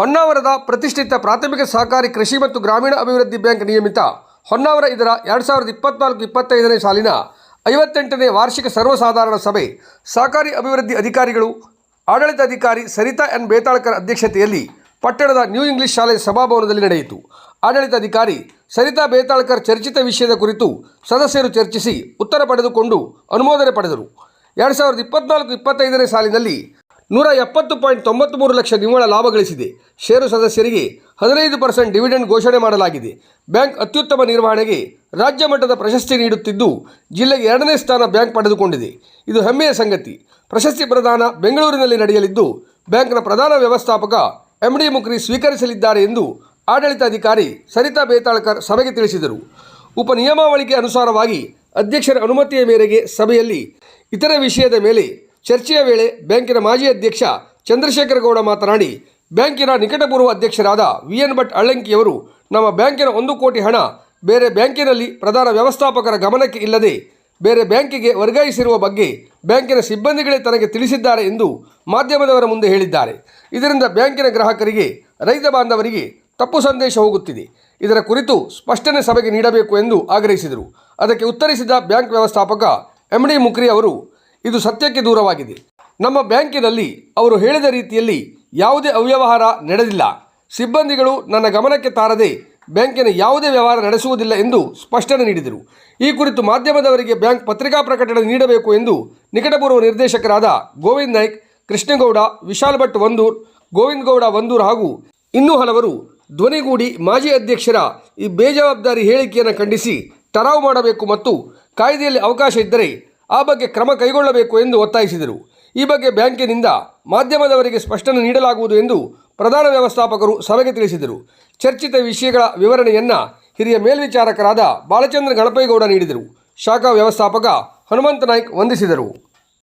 ಹೊನ್ನಾವರದ ಪ್ರತಿಷ್ಠಿತ ಪ್ರಾಥಮಿಕ ಸಹಕಾರಿ ಕೃಷಿ ಮತ್ತು ಗ್ರಾಮೀಣ ಅಭಿವೃದ್ಧಿ ಬ್ಯಾಂಕ್ ನಿಯಮಿತ ಹೊನ್ನಾವರ ಇದರ ಎರಡು ಸಾವಿರದ ಇಪ್ಪತ್ನಾಲ್ಕು ಇಪ್ಪತ್ತೈದನೇ ಸಾಲಿನ ಐವತ್ತೆಂಟನೇ ವಾರ್ಷಿಕ ಸರ್ವಸಾಧಾರಣ ಸಭೆ. ಸಹಕಾರಿ ಅಭಿವೃದ್ಧಿ ಅಧಿಕಾರಿಗಳು, ಆಡಳಿತಾಧಿಕಾರಿ ಸರಿತಾ ಎನ್ ಬೇತಾಳ್ಕರ್ ಅಧ್ಯಕ್ಷತೆಯಲ್ಲಿ ಪಟ್ಟಣದ ನ್ಯೂ ಇಂಗ್ಲಿಷ್ ಶಾಲೆ ಸಭಾಭವನದಲ್ಲಿ ನಡೆಯಿತು. ಆಡಳಿತಾಧಿಕಾರಿ ಸರಿತಾ ಬೇತಾಳ್ಕರ್ ಚರ್ಚಿತ ವಿಷಯದ ಕುರಿತು ಸದಸ್ಯರು ಚರ್ಚಿಸಿ ಉತ್ತರ ಪಡೆದುಕೊಂಡು ಅನುಮೋದನೆ ಪಡೆದರು. ಎರಡು ಸಾವಿರದ ಇಪ್ಪತ್ನಾಲ್ಕು ಇಪ್ಪತ್ತೈದನೇ ಸಾಲಿನಲ್ಲಿ ನೂರ ಎಪ್ಪತ್ತು ಪಾಯಿಂಟ್ ತೊಂಬತ್ತು ಮೂರು ಲಕ್ಷ ನಿವ್ವಳ ಲಾಭ ಗಳಿಸಿದೆ. ಷೇರು ಸದಸ್ಯರಿಗೆ ಹದಿನೈದು ಪರ್ಸೆಂಟ್ ಡಿವಿಡೆಂಡ್ ಘೋಷಣೆ ಮಾಡಲಾಗಿದೆ. ಬ್ಯಾಂಕ್ ಅತ್ಯುತ್ತಮ ನಿರ್ವಹಣೆಗೆ ರಾಜ್ಯ ಮಟ್ಟದ ಪ್ರಶಸ್ತಿ ನೀಡುತ್ತಿದ್ದು, ಜಿಲ್ಲೆಗೆ ಎರಡನೇ ಸ್ಥಾನ ಬ್ಯಾಂಕ್ ಪಡೆದುಕೊಂಡಿದೆ. ಇದು ಹೆಮ್ಮೆಯ ಸಂಗತಿ. ಪ್ರಶಸ್ತಿ ಪ್ರದಾನ ಬೆಂಗಳೂರಿನಲ್ಲಿ ನಡೆಯಲಿದ್ದು, ಬ್ಯಾಂಕ್ನ ಪ್ರಧಾನ ವ್ಯವಸ್ಥಾಪಕ ಎಂ ಡಿ ಮುಕ್ರಿ ಸ್ವೀಕರಿಸಲಿದ್ದಾರೆ ಎಂದು ಆಡಳಿತಾಧಿಕಾರಿ ಸರಿತಾ ಬೇತಾಳ್ಕರ್ ಸಭೆಗೆ ತಿಳಿಸಿದರು. ಉಪನಿಯಮಾವಳಿಗೆ ಅನುಸಾರವಾಗಿ ಅಧ್ಯಕ್ಷರ ಅನುಮತಿಯ ಮೇರೆಗೆ ಸಭೆಯಲ್ಲಿ ಇತರ ವಿಷಯದ ಮೇಲೆ ಚರ್ಚೆಯ ವೇಳೆ ಬ್ಯಾಂಕಿನ ಮಾಜಿ ಅಧ್ಯಕ್ಷ ಚಂದ್ರಶೇಖರ ಗೌಡ ಮಾತನಾಡಿ, ಬ್ಯಾಂಕಿನ ನಿಕಟಪೂರ್ವ ಅಧ್ಯಕ್ಷರಾದ ವಿ ಎನ್ ಭಟ್ ಅಳ್ಳಂಕಿಯವರು ನಮ್ಮ ಬ್ಯಾಂಕಿನ ಒಂದು ಕೋಟಿ ಹಣ ಬೇರೆ ಬ್ಯಾಂಕಿನಲ್ಲಿ ಪ್ರಧಾನ ವ್ಯವಸ್ಥಾಪಕರ ಗಮನಕ್ಕೆ ಇಲ್ಲದೆ ಬೇರೆ ಬ್ಯಾಂಕಿಗೆ ವರ್ಗಾಯಿಸಿರುವ ಬಗ್ಗೆ ಬ್ಯಾಂಕಿನ ಸಿಬ್ಬಂದಿಗಳೇ ತನಗೆ ತಿಳಿಸಿದ್ದಾರೆ ಎಂದು ಮಾಧ್ಯಮದವರ ಮುಂದೆ ಹೇಳಿದ್ದಾರೆ. ಇದರಿಂದ ಬ್ಯಾಂಕಿನ ಗ್ರಾಹಕರಿಗೆ, ರೈತ ಬಾಂಧವರಿಗೆ ತಪ್ಪು ಸಂದೇಶ ಹೋಗುತ್ತಿದೆ. ಇದರ ಕುರಿತು ಸ್ಪಷ್ಟನೆ ಸಭೆಗೆ ನೀಡಬೇಕು ಎಂದು ಆಗ್ರಹಿಸಿದರು. ಅದಕ್ಕೆ ಉತ್ತರಿಸಿದ ಬ್ಯಾಂಕ್ ವ್ಯವಸ್ಥಾಪಕ ಎಂ ಡಿ ಮುಕ್ರಿ ಅವರು ಇದು ಸತ್ಯಕ್ಕೆ ದೂರವಾಗಿದೆ. ನಮ್ಮ ಬ್ಯಾಂಕಿನಲ್ಲಿ ಅವರು ಹೇಳಿದ ರೀತಿಯಲ್ಲಿ ಯಾವುದೇ ಅವ್ಯವಹಾರ ನಡೆದಿಲ್ಲ. ಸಿಬ್ಬಂದಿಗಳು ನನ್ನ ಗಮನಕ್ಕೆ ತಾರದೆ ಬ್ಯಾಂಕಿನ ಯಾವುದೇ ವ್ಯವಹಾರ ನಡೆಸುವುದಿಲ್ಲ ಎಂದು ಸ್ಪಷ್ಟನೆ ನೀಡಿದರು. ಈ ಕುರಿತು ಮಾಧ್ಯಮದವರಿಗೆ ಬ್ಯಾಂಕ್ ಪತ್ರಿಕಾ ಪ್ರಕಟಣೆ ನೀಡಬೇಕು ಎಂದು ನಿಕಟಪೂರ್ವ ನಿರ್ದೇಶಕರಾದ ಗೋವಿಂದ್ ನಾಯ್ಕ್, ಕೃಷ್ಣಗೌಡ, ವಿಶಾಲ್ ಭಟ್ ವಂದೂರ್ ಗೋವಿಂದ್ ಗೌಡ ವಂದೂರ್ ಹಾಗೂ ಇನ್ನೂ ಹಲವರು ಧ್ವನಿಗೂಡಿ ಮಾಜಿ ಅಧ್ಯಕ್ಷರ ಈ ಬೇಜವಾಬ್ದಾರಿ ಹೇಳಿಕೆಯನ್ನು ಖಂಡಿಸಿ ತರಾವು ಮಾಡಬೇಕು ಮತ್ತು ಕಾಯ್ದೆಯಲ್ಲಿ ಅವಕಾಶ ಇದ್ದರೆ ಆ ಬಗ್ಗೆ ಕ್ರಮ ಕೈಗೊಳ್ಳಬೇಕು ಎಂದು ಒತ್ತಾಯಿಸಿದರು. ಈ ಬಗ್ಗೆ ಬ್ಯಾಂಕಿನಿಂದ ಮಾಧ್ಯಮದವರಿಗೆ ಸ್ಪಷ್ಟನೆ ನೀಡಲಾಗುವುದು ಎಂದು ಪ್ರಧಾನ ವ್ಯವಸ್ಥಾಪಕರು ಸಭೆಗೆ ತಿಳಿಸಿದರು. ಚರ್ಚಿತ ವಿಷಯಗಳ ವಿವರಣೆಯನ್ನು ಹಿರಿಯ ಮೇಲ್ವಿಚಾರಕರಾದ ಬಾಲಚಂದ್ರ ಗಣಪೇಗೌಡ ನೀಡಿದರು. ಶಾಖಾ ವ್ಯವಸ್ಥಾಪಕ ಹನುಮಂತ ನಾಯ್ಕ್ ವಂದಿಸಿದರು.